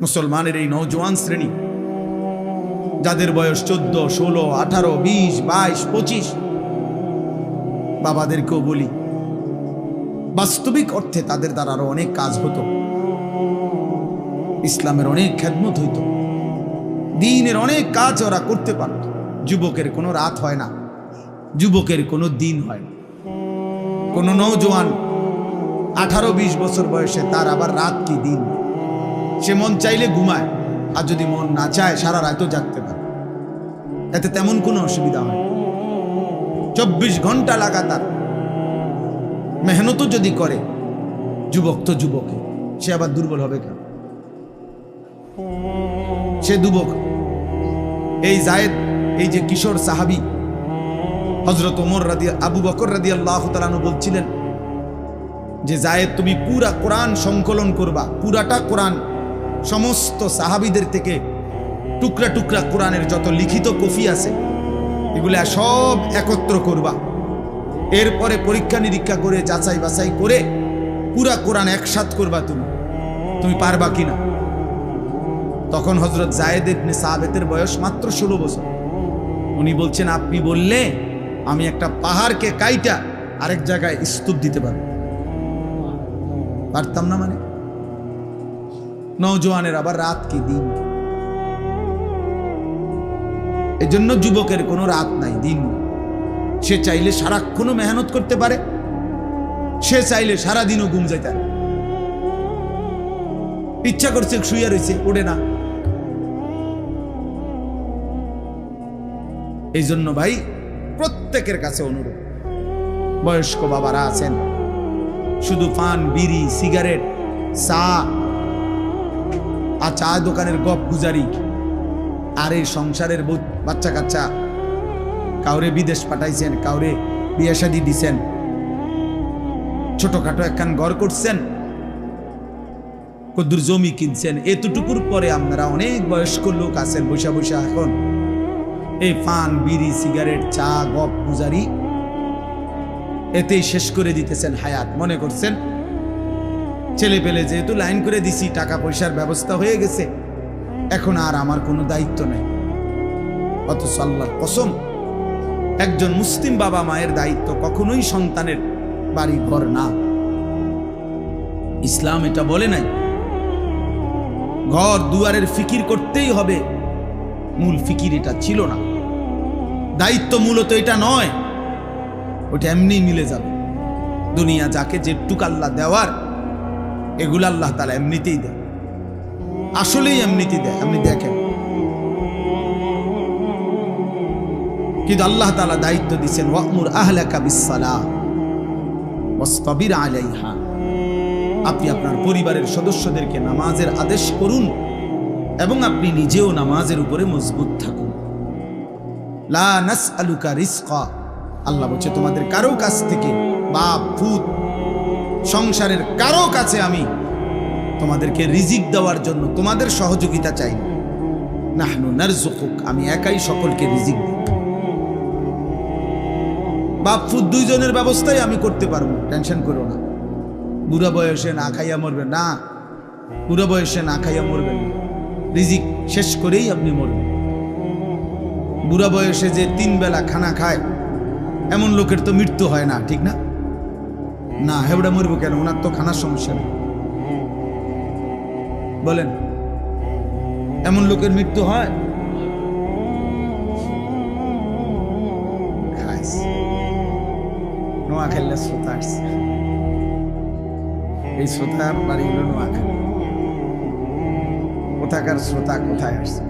মুসলমানের এই নৌজওয়ান শ্রেণি, যাদের বয়স চোদ্দ, ষোলো, আঠারো, বিশ, বাইশ, পঁচিশ, বাবাদেরকেও বলি, বাস্তবিক অর্থে তাদের দ্বারা আরও অনেক কাজ হতো। ইসলামের অনেক খেদমত হইত। দিনের অনেক কাজ ওরা করতে পারত। যুবকের কোনো রাত হয় না। যুবকের কোনো দিন হয় না। কোনো নৌজওয়ান আঠারো, বিশ বছর বয়সে তার আবার রাত কি দিন? সে মন চাইলে ঘুমায়, আর যদি মন না চায়, সারা রাতও জাগতে পারে। এতে তেমন কোনো অসুবিধা হয় চব্বিশ ঘণ্টা লাগাতার। মেহনতও যদি করে, যুবক তো যুবক সে আবার দুর্বল হবে কেন? সে যুবক এই জায়েদ, এই যে কিশোর সাহাবি হজরত ওমর রাদি, আবু বকর রাদি আল্লাহ তালানু বলছিলেন যে, জায়েদ, তুমি পুরা কোরআন সংকলন করবা, পুরাটা কোরআন সমস্ত সাহাবিদের থেকে টুকরা টুকরা কোরআনের যত লিখিত কফি আছে, এগুলা সব একত্র করবা। এরপরে পরীক্ষা নিরীক্ষা করে, যাচাই বাছাই করে পুরা কোরআন একসাথ করবা তুমি। তুমি পারবা কিনা? তখন হজরত জায়েদ ইবনে সাহাবেতের বয়স মাত্র ষোলো বছর। উনি বলছেন, আপনি বললে আমি একটা পাহাড়কে কাইটা আরেক জায়গায় স্তূপ দিতে পারব। পারতাম না মানে? নৌজওয়ানের আবার রাত কি দিন? এই জন্য যুবকের কোনো রাত নাই, দিন। সে চাইলে সারাক্ষণও মেহনত করতে পারে। সে চাইলে সারাদিনও ঘুম যাইতে। ইচ্ছা করছে শুয়ে রয়েছে ওঠে না। এই জন্য ভাই, প্রত্যেকের কাছে অনুরোধ। বয়স্ক বাবারা আছেন। শুধু পান, বিড়ি, সিগারেট, চা আর চা দোকানের গপ গুজারি। আর এই সংসারের বাচ্চা কাচ্চা কাউরে বিদেশ পাঠাইছেন, কাউরে বিয়ে দিছেন। ছোটখাটো একখান ঘর করছেন। কদ্দুর জমি কিনছেন। এতটুকুর পরে আপনারা অনেক বয়স্ক লোক আছেন বৈশা বৈশা এখন। এই পান বিড়ি, সিগারেট, চা, গপ, গুজারি, এতেই শেষ করে দিতেছেন হায়াত। মনে করছেন ছেলে পেলে যেহেতু লাইন করে দিছি, টাকা পয়সার ব্যবস্থা হয়ে গেছে। এখন আর আমার কোনো দায়িত্ব নেই। অথচ আল্লাহর কসম, একজন মুসলিম বাবা মায়ের দায়িত্ব কখনোই সন্তানের বাড়ি ঘর না। ইসলাম এটা বলে নাই। ঘর দুয়ারের ফিকির করতেই হবে। মূল ফিকির এটা ছিল না। দায়িত্ব মূলত এটা নয়, ওটা এমনি মিলে যাবে। দুনিয়া যাকে যেটুক আল্লাহ দেওয়ার এগুলো আল্লাহ তালা এমনিতেই দেয়। আসলেই এমনিতেই দেয়, আপনি দেখেন। কিন্তু আল্লাহ তালা দায়িত্ব দিচ্ছেন ওয়াকমুর আহলাকা বিসালাহ ওয়াসতাবির আলাইহা। আপনি আপনার পরিবারের সদস্যদেরকে নামাজের আদেশ করুন এবং আপনি নিজেও নামাজের উপরে মজবুত থাকুন। লা নাসআলুকা রিজকা। আল্লাহ বলছে, তোমাদের কারও কাছ থেকে বাপ ফুত সংসারের কারও কাছে আমি তোমাদেরকে রিজিক দেওয়ার জন্য তোমাদের সহযোগিতা চাই নাহনু নারজুকুক আমি একাই সকলকে রিজিক দিই। দুইজনের ব্যবস্থাই আমি করতে পারব, টেনশন করো না। বুড়া বয়সে না খাইয়া মরবে, না, বুড়া বয়সে না খাইয়া মরবেন রিজিক শেষ করেই আপনি মরবেন। বুড়া বয়সে যে তিন বেলা খানা খায়, এমন লোকের তো মৃত্যু হয় না, ঠিক না? না, হেবড়া মরবো কেন? ওনার তো খানার সমস্যা নেই। বলেন, এমন লোকের মৃত্যু হয়? শ্রোতা আসছে। এই শ্রোতার কোথাকার শ্রোতা, কোথায় আসছে?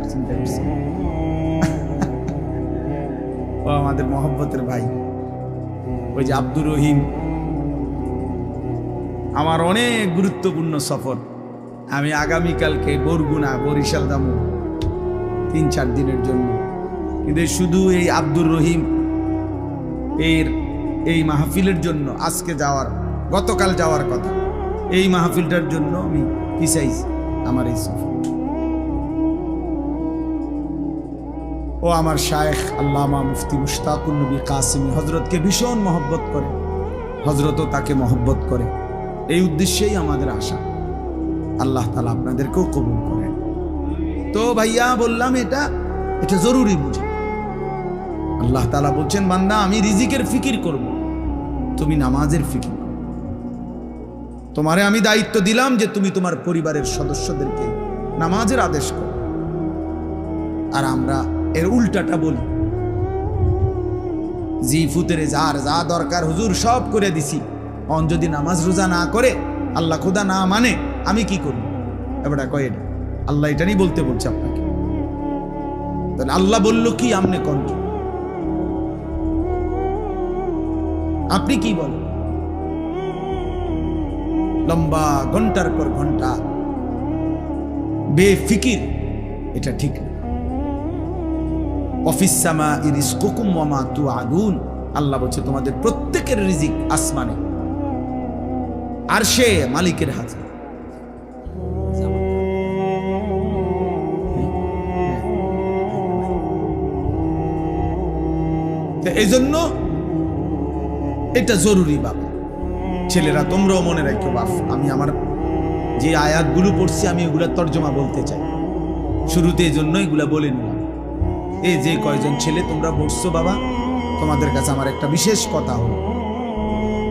আমাদের মহব্বতের ভাই। ওই যে আব্দুর রহিম। আমার অনেক গুরুত্বপূর্ণ সফর। আমি আগামীকালকে বরগুনা, বরিশাল দামু তিন, চার দিনের জন্য। কিন্তু শুধু এই আব্দুর রহিম এর এই মাহফিলের জন্য আজকে যাওয়ার, গতকাল যাওয়ার কথা। এই মাহফিলটার জন্য আমি পিছাইছি আমার এই সফর। ও আমার শায়েখ আল্লামা মুফতি মুশতাকুল নবী কাসিমি হজরতকে ভীষণ মহব্বত করে। হজরতও তাকে মহব্বত করে। এই উদ্দেশ্যেই আমাদের আশা। আল্লাহ তালা আপনাদেরকেও কবুল করেন। তো ভাইয়া, বললাম এটা এটা জরুরি বুঝে। আল্লাহ তালা বলছেন, বান্দা, আমি রিজিকের ফিকির করব, তুমি নামাজের ফিকির তোমারে আমি দায়িত্ব দিলাম যে তুমি তোমার পরিবারের সদস্যদেরকে নামাজের আদেশ করো। আর আমরা এর উল্টাটা বলি। জি ফুতের যার যা দরকার, হুজুর সব করে দিছি। অন যদি নামাজ রোজা না করে, আল্লাহ খোদা না মানে আমি কি করব? এবারটা কয় এটা? আল্লাহ বলতে বলছে আপনাকে। তাহলে আল্লাহ বলল কি, আমনে কণ্ঠ? আপনি কি বলেন? লম্বা ঘণ্টার পর ঘণ্টা। বেফিকির, এটা ঠিক না। অফিসামা ইরিস কুকুম ওয়ামা তু আগুন আল্লাহ বলছে, তোমাদের প্রত্যেকের রিজিক আসমানে। আর সে মালিকের হাতে। এই জন্য এটা জরুরি বাবা। ছেলেরা, তোমরাও মনে রাখো বাপ, আমি আমার যে আয়াতগুলো পড়ছি, আমি এগুলা তর্জমা বলতে চাই। শুরুতে এই জন্য এগুলা বলে নিলাম। এই যে কয়জন ছেলে তোমরা বসছো বাবা, তোমাদের কাছে আমার একটা বিশেষ কথা হলো।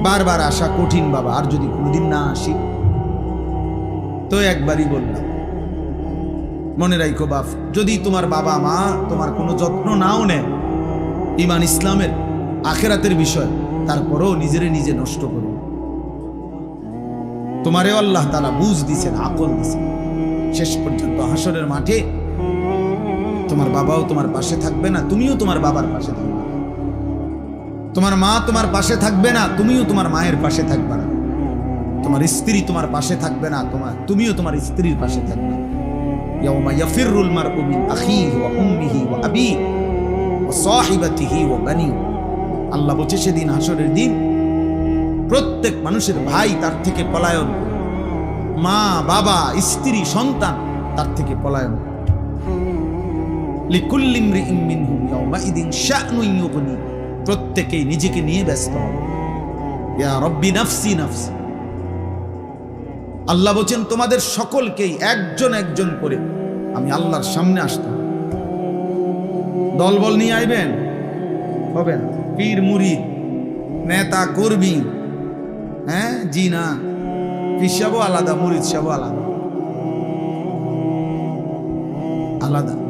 বারবার আসা কঠিন বাবা, আর যদি কোনোদিন না আসি? তো একবারই বললাম, মনে রাখো বাপ, যদি তোমার বাবা মা তোমার কোনো যত্ন নাও নেয় ইমান ইসলামের আখেরাতের বিষয়, তারপরেও নিজেরে নিজে নষ্ট করো। তোমারে আল্লাহ তালা বুঝ দিছেন, আকল দিছেন। শেষ পর্যন্ত হাসরের মাঠে তোমার বাবাও তোমার পাশে থাকবে না, তুমিও তোমার বাবার পাশে থাকবে। তোমার মা তোমার পাশে থাকবে না, তুমিও তোমার মায়ের পাশে থাকবে না। তোমার স্ত্রী তোমার পাশে থাকবে না, তোমার তুমিও তোমার স্ত্রীর পাশে থাকবে না। ইয়াউমা আখিহি ওয়া উম্মিহি ওয়া আবিহি ওয়া সাহিবাতিহি ওয়া বানি আল্লাহ বলছে, সেদিন হাসরের দিন প্রত্যেক মানুষের ভাই তার থেকে পলায়ন মা, বাবা, স্ত্রী, সন্তান তার থেকে পলায়ন করবে। লিকুল্লি ইমরিইন মিনহুম ইয়াউমাইদিন শা'নুন ইউগনি প্রত্যেকেই নিজেকে নিয়ে ব্যস্ত। নাফসি নাফসি। আল্লাহ বলছেন, তোমাদের সকলকেই একজন একজন করে আমি আল্লাহর সামনে আসতাম। দলবল নিয়ে আইবেন? হবে না। পীর, মুরিদ, নেতা, কর্মী হ্যাঁ জি না পীর আলাদা, মুরিদ সাহেবও আলাদা। আলাদা।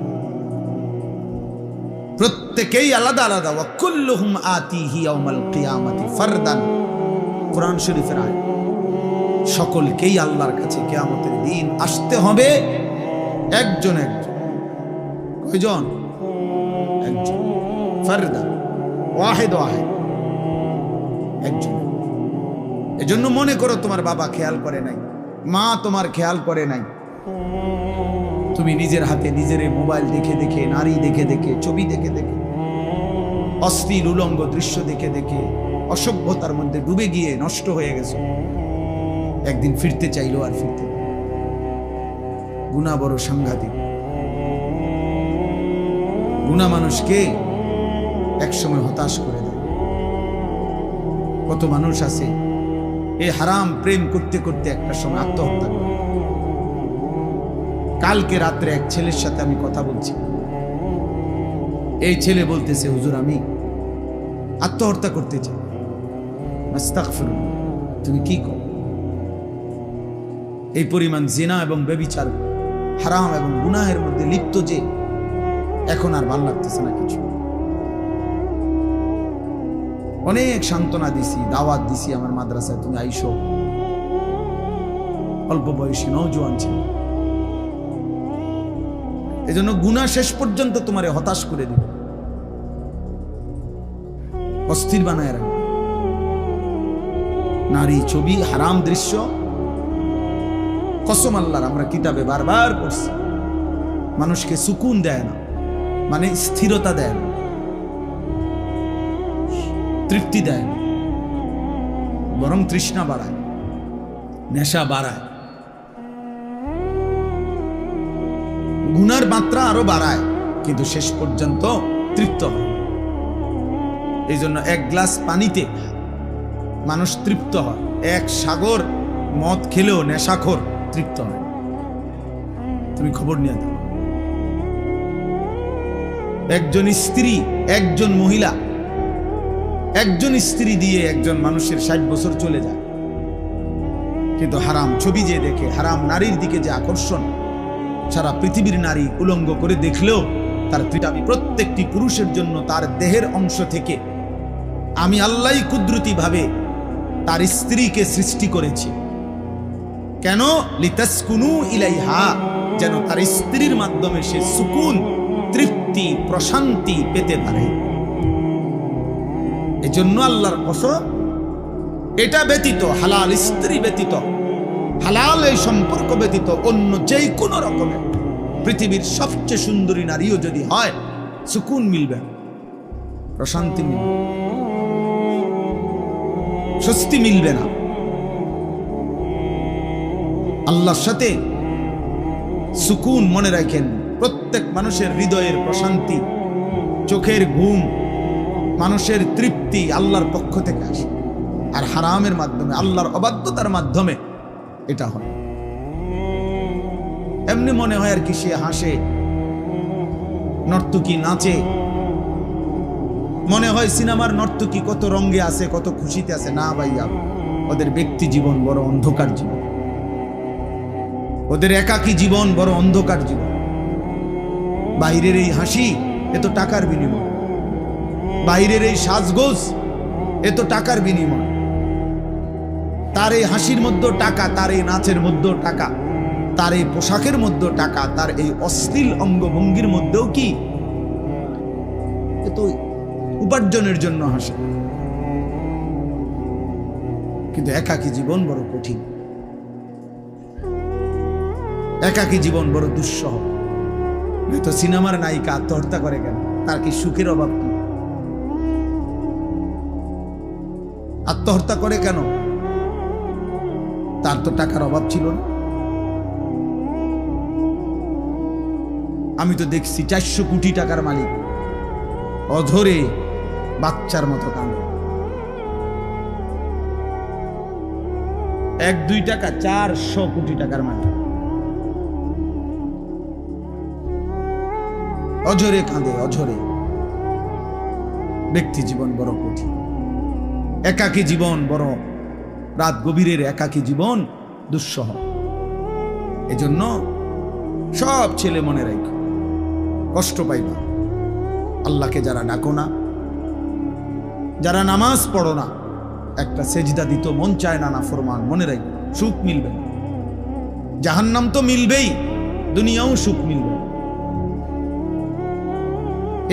প্রত্যেকেই আলাদা আলাদা। ওয়াকুল্লুহুম আতিহি ইয়াউমাল কিয়ামাতি ফারদান। কোরআন শরীফের আয়াত। সকলকেই আল্লাহর কাছে কিয়ামতের দিন আসতে হবে। একজন একজন। কয়জন? একজন। ফারদান। ওয়াহেদ ওয়াহেদ একজন। এজন্য মনে করো তোমার বাবা খেয়াল করে নাই। মা তোমার খেয়াল করে নাই। তুমি নিজের হাতে নিজের মোবাইল দেখে দেখে, নারী দেখে দেখে, ছবি দেখে দেখে। অশ্লীল উলঙ্গ দৃশ্য দেখে দেখে অসভ্যতার মধ্যে ডুবে গিয়ে নষ্ট হয়ে গেছে। একদিন ফিরতে চাইলো আর ফিরতে গুণা বড় সাংঘাতিক। গুণা মানুষকে একসময় হতাশ করে দেয়। কত মানুষ আছে এই হারাম প্রেম করতে করতে একটা সময় আত্মহত্যা করে। কালকে রাত্রে এক ছেলের সাথে আমি কথা বলছি। এই ছেলে বলতেছে, হুজুর, আমি আত্মহত্যা করতে চাই। তুমি কি কর? এই পরিমাণ জেনা এবং বেবিচার হারাম এবং গুনাহের মধ্যে লিপ্ত যে, এখন আর ভালো লাগতেছে না কিছু। অনেক সান্ত্বনা দিছি, দাওয়াত দিছি আমার মাদ্রাসায়, তুমি আইসো। অল্প বয়সী নৌজোয়ান ছিল। এজন্য গুণা শেষ পর্যন্ত তোমারে হতাশ করে দিবে। অস্থির বানায় রাখবে। নারী ছবি, হারাম দৃশ্য। কসম আল্লাহর, আমরা কিতাবে বারবার পড়ছি। মানুষকে সুকুন দেয় না মানে স্থিরতা দেয় না। তৃপ্তি দেয় না। বরং তৃষ্ণা বাড়ায়, নেশা বাড়ায়। গুনার মাত্রা আরও বাড়ায়, কিন্তু শেষ পর্যন্ত তৃপ্ত হয়। এই জন্য এক গ্লাস পানিতে মানুষ তৃপ্ত হয়। এক সাগর মদ খেলেও নেশাখোর তৃপ্ত হয়। তুমি খবর নিয়ে দাও একজন স্ত্রী, একজন মহিলা, একজন স্ত্রী দিয়ে একজন মানুষের ষাট বছর চলে যায়। কিন্তু হারাম ছবি যে দেখে, হারাম নারীর দিকে যে আকর্ষণ সারা পৃথিবীর নারী উলঙ্গ করে দেখলেও তার আমি প্রত্যেকটি পুরুষের জন্য তার দেহের অংশ থেকে আমি আল্লাহ কুদরতি ভাবে তার স্ত্রীকে সৃষ্টি করেছি। কেন? লিতাসকুনু ইলাইহা, যেন তার স্ত্রীর মাধ্যমে সে সুকুন, তৃপ্তি, প্রশান্তি পেতে পারে। এজন্য আল্লাহর কসম, এটা ব্যতীত, হালাল স্ত্রী ব্যতীত হালাল এই সম্পর্ক ব্যতীত অন্য যেই কোনো রকমের। পৃথিবীর সবচেয়ে সুন্দরী নারীও যদি হয়, সুকুন মিলবে প্রশান্তি মিলবে স্বস্তি মিলবে না। আল্লাহর সাথে সুকুন মনে রাখেন, প্রত্যেক মানুষের হৃদয়ের প্রশান্তি, চোখের ঘুম, মানুষের তৃপ্তি আল্লাহর পক্ষ থেকে আসে। আর হারামের মাধ্যমে, আল্লাহর অবাধ্যতার মাধ্যমে এটা হয়। এমনি মনে হয় আর কি সে হাসে, নর্তকী নাচে। মনে হয় সিনেমার নর্তকী কত রঙ্গে আছে, কত খুশিতে আছে। না ভাইয়া, ওদের ব্যক্তি জীবন বড় অন্ধকার জীবন। ওদের একাকী জীবন বড় অন্ধকার জীবন। বাইরের এই হাসি, এ তো টাকার বিনিময়। বাইরের এই সাজগোজ এত টাকার বিনিময়। তার এই হাসির মধ্যে টাকা, তার এই নাচের মধ্যেও টাকা, তার এই পোশাকের মধ্যেও টাকা, তার এই অশ্লীল অঙ্গভঙ্গির মধ্যেও কি? তো উপার্জনের জন্য হাসে। কিন্তু একাকী জীবন বড় কঠিন। একাকী জীবন বড় দুঃসহ। তো সিনেমার নায়িকা আত্মহত্যা করে কেন? তার কি সুখের অভাব কি? আত্মহত্যা করে কেন? তার তো টাকার অভাব ছিল না। আমি তো দেখছি চারশো কোটি টাকার মালিক। অধরে বাচ্চার মতো কান্দে এক, দুই টাকা, চারশো কোটি টাকার মালিক। অঝরে কাঁদে, অঝরে। ব্যক্তি জীবন বড় কঠিন। একাকী জীবন বড় রাত গভীরের একাকী জীবন দুঃসহ। এজন্য সব ছেলে মনে রাখো, কষ্ট পাইবা। আল্লাহকে যারা ডাকো না, যারা নামাজ পড়ো না, একটা সেজদা দিত, মন চায় না না ফরমান, মনে রাখো, সুখ মিলবে। জাহান্নাম তো মিলবেই, দুনিয়াও সুখ মিলবে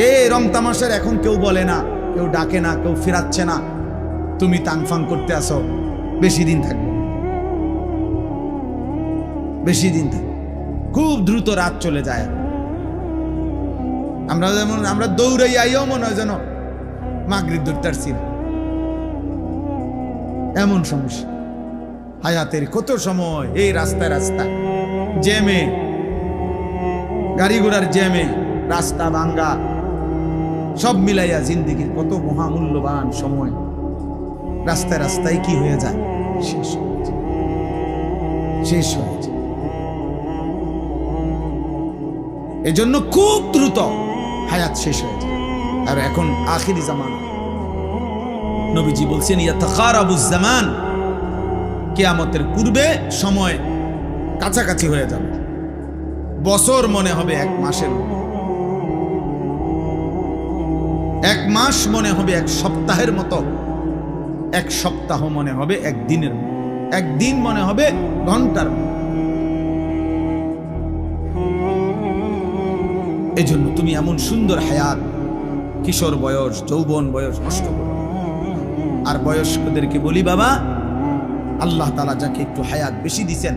এ রং তামাশার এখন কেউ বলে না, কেউ ডাকে না, কেউ ফেরাচ্ছে না। তুমি তাংফাং করতে আসো বেশি দিন থাকবে। বেশি দিন থাকবে। খুব দ্রুত রাত চলে যায়। আমরা যেমন, আমরা দৌড়াই আইও মনে হয় যেন মাগরিব ধরতে না এমন সমস্যা। হায়াতের কত সময় এই রাস্তায় রাস্তা জ্যামে, গাড়ি ঘোড়ার জ্যামে, রাস্তা ভাঙ্গা। সব মিলাইয়া জিন্দিগির কত মহামূল্যবান সময়। রাস্তায় রাস্তায় কি হয়ে যায়? শেষ হয়ে যায়। শেষ হয়ে যায়। এজন্য খুব দ্রুত হায়াত শেষ হয়ে যায়। আর এখন আখিরি জামান। নবীজি বলছেন জামান। কেয়ামতের পূর্বে সময় কাছাকাছি হয়ে যাবে। বছর মনে হবে এক মাসের এক মাস মনে হবে এক সপ্তাহের মতো। এক সপ্তাহ মনে হবে, এক দিনের মতো। এক দিন মনে হবে, ঘণ্টার। এজন্য তুমি এমন সুন্দর হায়াত, কিশোর বয়স, যৌবন বয়স নষ্ট করো আর বয়স্কদেরকে বলি, বাবা, আল্লাহ তালা যাকে একটু হায়াত বেশি দিছেন,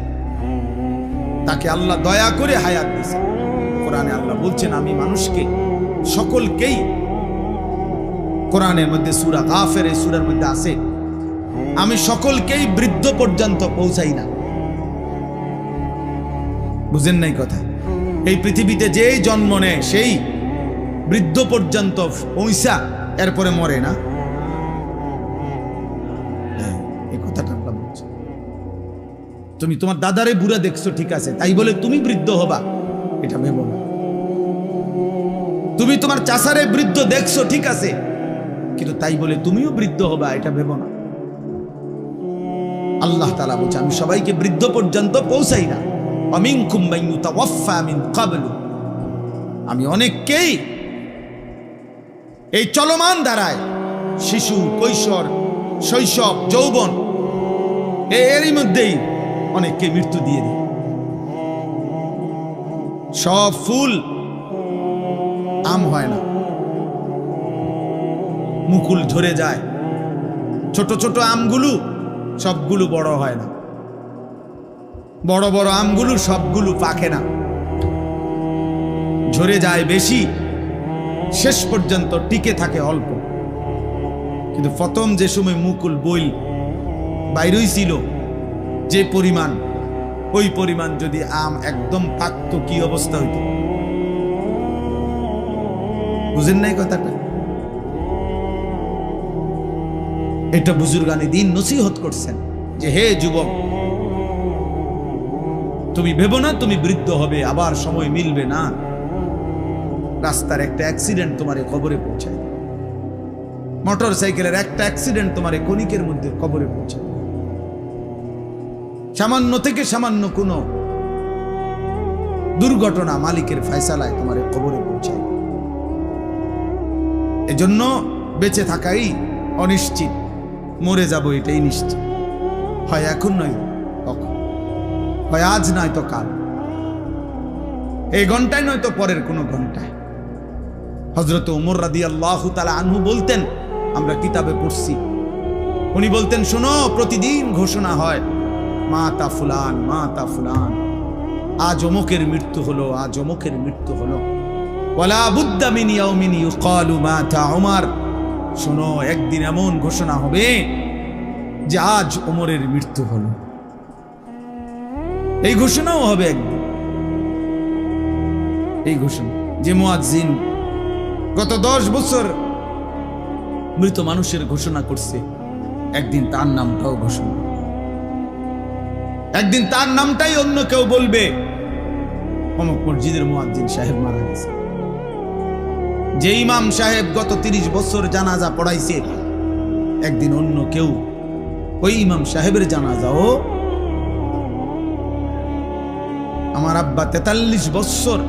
তাকে আল্লাহ দয়া করে হায়াত দিছেন কোরআনে আল্লাহ বলছেন, আমি মানুষকে, সকলকেই কোরআনের মধ্যে সুরা গাফের এই সুরার মধ্যে আছে। আমি সকলকেই বৃদ্ধ পর্যন্ত পৌঁছাই না। বুঝেন নাই কথা? এই পৃথিবীতে যেই জন্ম নেয় সেই বৃদ্ধ পর্যন্ত পৌঁছা এরপরে মরে না? হ্যাঁ, এই কথাটা আল্লাহ বলছে। তুমি তোমার দাদারে বুড়া দেখছ ঠিক আছে। তাই বলে তুমি বৃদ্ধ হবা। এটা ভেবো না। তুমি তোমার চাষারে বৃদ্ধ দেখছ ঠিক আছে। কিন্তু তাই বলে তুমিও বৃদ্ধ হবা, এটা ভেবো না। আল্লাহ তালা বলছে, আমি সবাইকে বৃদ্ধ পর্যন্ত পৌঁছাই না। অমিনকুম মাইয়ুতাওয়াফফা মিন ক্বাবলু। আমি অনেককেই এই চলমান ধারায়, শিশু, কৈশোর, শৈশব, যৌবন, এরই মধ্যেই অনেককে মৃত্যু দিয়ে দিই। সব ফুল আম হয় না। মুকুল ঝরে যায়। ছোট ছোট আমগুলো সবগুলো বড় হয় না। বড় বড় আমগুলো সবগুলো পাকে না। ঝরে যায় বেশি, শেষ পর্যন্ত টিকে থাকে অল্প। কিন্তু প্রথম যে সময় মুকুল বইল বাইরই ছিল যে পরিমাণ, ওই পরিমাণ যদি আম একদম পাকত, কি অবস্থা হইত? বুঝেন নাই কথাটা? এটা বুজুর্গানি দিন নসিহত করছেন যে হে যুবক, তুমি ভেবো না তুমি বৃদ্ধ হবে, আবার সময় মিলবে না। রাস্তার একটা অ্যাক্সিডেন্ট তোমারে খবরে পৌঁছায়। মোটর সাইকেলের একটা অ্যাক্সিডেন্ট তোমারে কণিকের মধ্যে খবরে পৌঁছায়। সামান্য থেকে সামান্য কোনো দুর্ঘটনা মালিকের ফয়সালায় তোমার খবরে পৌঁছায়। এজন্য বেঁচে থাকাই অনিশ্চিত। মরে যাব এটাই নিশ্চিত। হয় এখন নয় কখন হয় আজ নয় তো কাল। এই ঘন্টায় নয় তো পরের কোনো ঘন্টায়। হজরত উমর রাদি আল্লাহ তালা আনহু বলতেন, আমরা কিতাবে পড়ছি। উনি বলতেন, শোনো, প্রতিদিন ঘোষণা হয় মা তা ফুলান মা তা ফুলান, আজ অমুকের মৃত্যু হলো, আজ অমুকের মৃত্যু হলো। ওয়ালা বুদ্দা মিন ইয়াউমিন ইউকালু মাতা ওমর শোনো, একদিন এমন ঘোষণা হবে যে আজ ওমরের মৃত্যু হলো। এই ঘোষণাও হবে একদিন। এই ঘোষণা যে মুয়াজ্জিন গত দশ বছর মৃত মানুষের ঘোষণা করছে, একদিন তার নামটাও ঘোষণা। একদিন তার নামটাই অন্য কেউ বলবে। অমুক মসজিদের মুয়াজ্জিন সাহেব মারা গেছে। যে ইমাম সাহেব গত তিরিশ বছর জানাজা পড়াইছে, একদিন অন্য কেউ ওই ইমাম সাহেবের জানাজাও আমার আব্বা তেতাল্লিশ বছর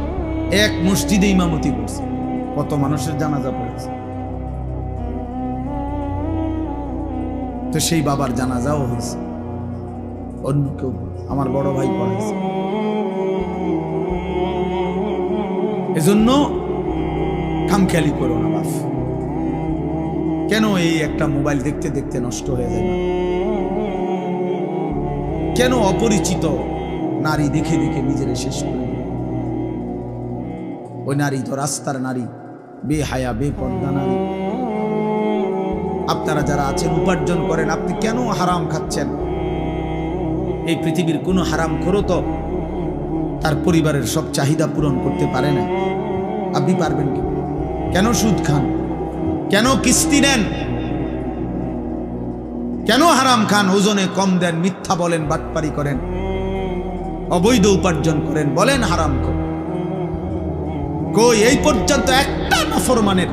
এক মসজিদে ইমামতি করছে, কত মানুষের জানাজা পড়েছে। তো সেই বাবার জানাজাও হয়েছে, অন্য কেউ আমার বড় ভাই পড়াইছে। এজন্য খামখেয়ালি করো না বাপ কেন এই একটা মোবাইল দেখতে দেখতে নষ্ট হয়ে যায়? কেন অপরিচিত নারী দেখে দেখে নিজের শেষ করে ওই নারী তো রাস্তার নারী, বেহায়া, বেপর্দা নারী। আপনারা যারা আছেন, উপার্জন করেন, আপনি কেন হারাম খাচ্ছেন? এই পৃথিবীর কোনো হারাম করো তো তার পরিবারের সব চাহিদা পূরণ করতে পারে না। আপনি পারবেন কি? কেন সুদ খান? কেন কিস্তি নেন? কেন হারাম খান? ওজনে কম দেন, মিথ্যা বলেন, বাটপারি করেন। অবৈধ উপার্জন করেন, বলেন হারাম কই, এই পর্যন্ত একটা নফরমানের,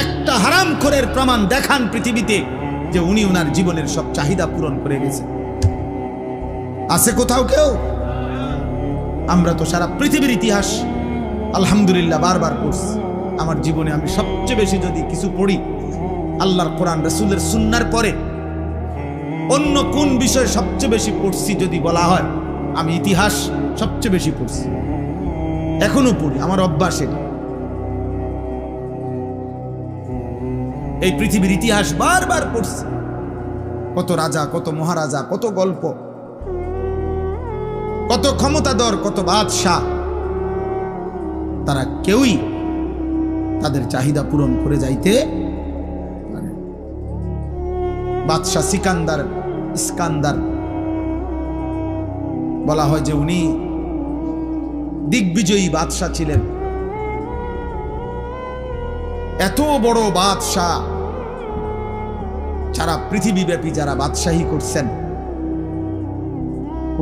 একটা হারাম খোরের প্রমাণ দেখান পৃথিবীতে, যে উনি ওনার জীবনের সব চাহিদা পূরণ করে গেছে। আছে কোথাও কেউ? আমরা তো সারা পৃথিবীর ইতিহাস, আলহামদুলিল্লাহ, বারবার পড়ছি। আমার জীবনে আমি সবচেয়ে বেশি যদি কিছু পড়ি, আল্লাহর কোরআন, রসুলের সুন্নার পরে, অন্য কোন বিষয় সবচেয়ে বেশি পড়ছি যদি বলা হয়, আমি ইতিহাস সবচেয়ে বেশি পড়ছি। এখনও পড়ি, আমার অভ্যাস এটা। এই পৃথিবীর ইতিহাস বারবার পড়ছি। কত রাজা, কত মহারাজা, কত গল্প, কত ক্ষমতাধর, কত বাদশাহ, তারা কেউই তাদের চাহিদা পূরণ করে যাইতে বাদশাহ সিকান্দার ইস্কান্দার বলা হয় যে উনি দিগ্বিজয়ী বাদশাহ ছিলেন। এত বড় বাদশাহ সারা পৃথিবীব্যাপী যারা বাদশাহী করছেন,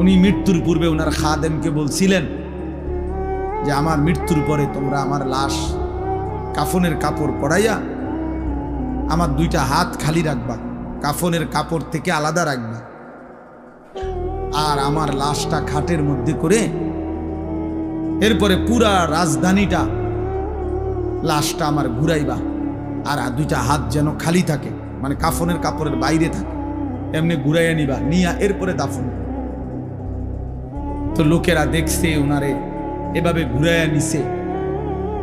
উনি মৃত্যুর পূর্বে ওনার খাদেমকে বলছিলেন যে, আমার মৃত্যুর পরে তোমরা আমার লাশ কাফনের কাপড় পরাইয়া আমার দুইটা হাত খালি রাখবা, কাফনের কাপড় থেকে আলাদা রাখবা। আর আমার লাশটা খাটের মধ্যে করে এরপরে পুরা রাজধানীটা, লাশটা আমার ঘুরাইবা। আর দুইটা হাত যেন খালি থাকে মানে কাফনের কাপড়ের বাইরে থাকে, এমনি ঘুরাইয়া নিবা, নিয়া এরপরে দাফন তো লোকেরা দেখছে ওনারে এভাবে ঘুরাইয়া নিছে।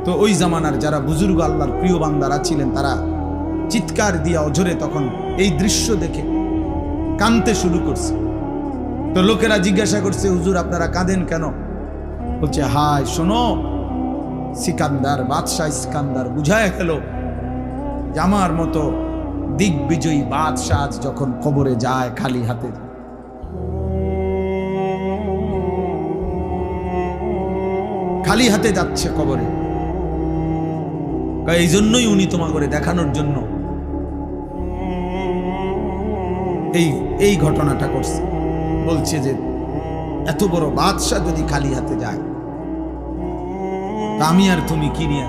তো ওই জামানার যারা বুজুর্গ আল্লাহর প্রিয় বান্দারা ছিলেন, তারা চিৎকার দিয়া অঝরে তখন এই দৃশ্য দেখে কানতে শুরু করছে। তো লোকেরা জিজ্ঞাসা করছে, হুজুর, আপনারা কাঁদেন কেন? বলছে, হায়, শোনো, সিকান্দার বাদশাহ সিকান্দার বুঝায় গেল যে আমার মতো দিগ্বিজয়ী বাদশাহ যখন কবরে যায় খালি হাতে। খালি হাতে যাচ্ছে কবরে। এই জন্যই উনি তোমা করে দেখানোর জন্য এই এই ঘটনাটা করছে। বলছে যে, এত বড় বাদশাহ যদি খালি হাতে যায় আমি আর তুমি কি নিয়ে?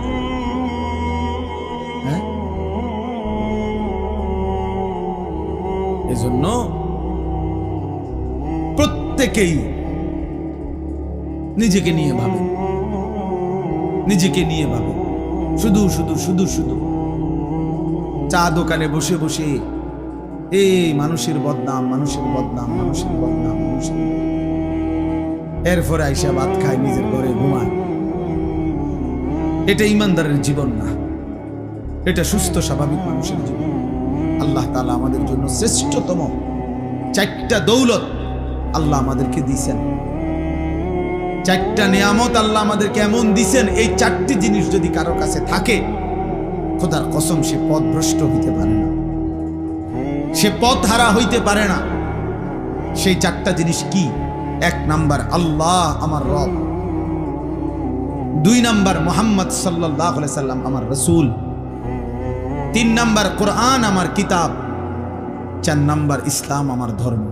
হ্যাঁ? এজন্য প্রত্যেকেই নিজেকে নিয়ে ভাবে নিজেকে নিয়ে ভাবে শুধু শুধু শুধু শুধু। চা দোকানে বসে বসে এই মানুষের বদনাম মানুষের বদনাম মানুষের বদনাম, মানুষের এরপরে আইসা ভাত খায়, নিজের ঘরে ঘুমায়। এটা ইমানদারের জীবন না। এটা সুস্থ, স্বাভাবিক মানুষের জীবন। আল্লাহ তাআলা আমাদের জন্য শ্রেষ্ঠতম চারটা দৌলত আল্লাহ আমাদেরকে দিছেন চারটা নিয়ামত আল্লাহ আমাদেরকে এমন দিছেন, এই চারটি জিনিস যদি কারও কাছে থাকে, খোদার কসম সে পথ ভ্রষ্ট হইতে পারে না। সে পথ হারা হইতে পারে না। সেই চারটা জিনিস কি? এক নাম্বার আল্লাহ আমার রব। দুই নাম্বার মোহাম্মদ সাল্লাহ সাল্লাম আমার রসুল। তিন নাম্বার কোরআন আমার কিতাব। চার নাম্বার ইসলাম আমার ধর্ম।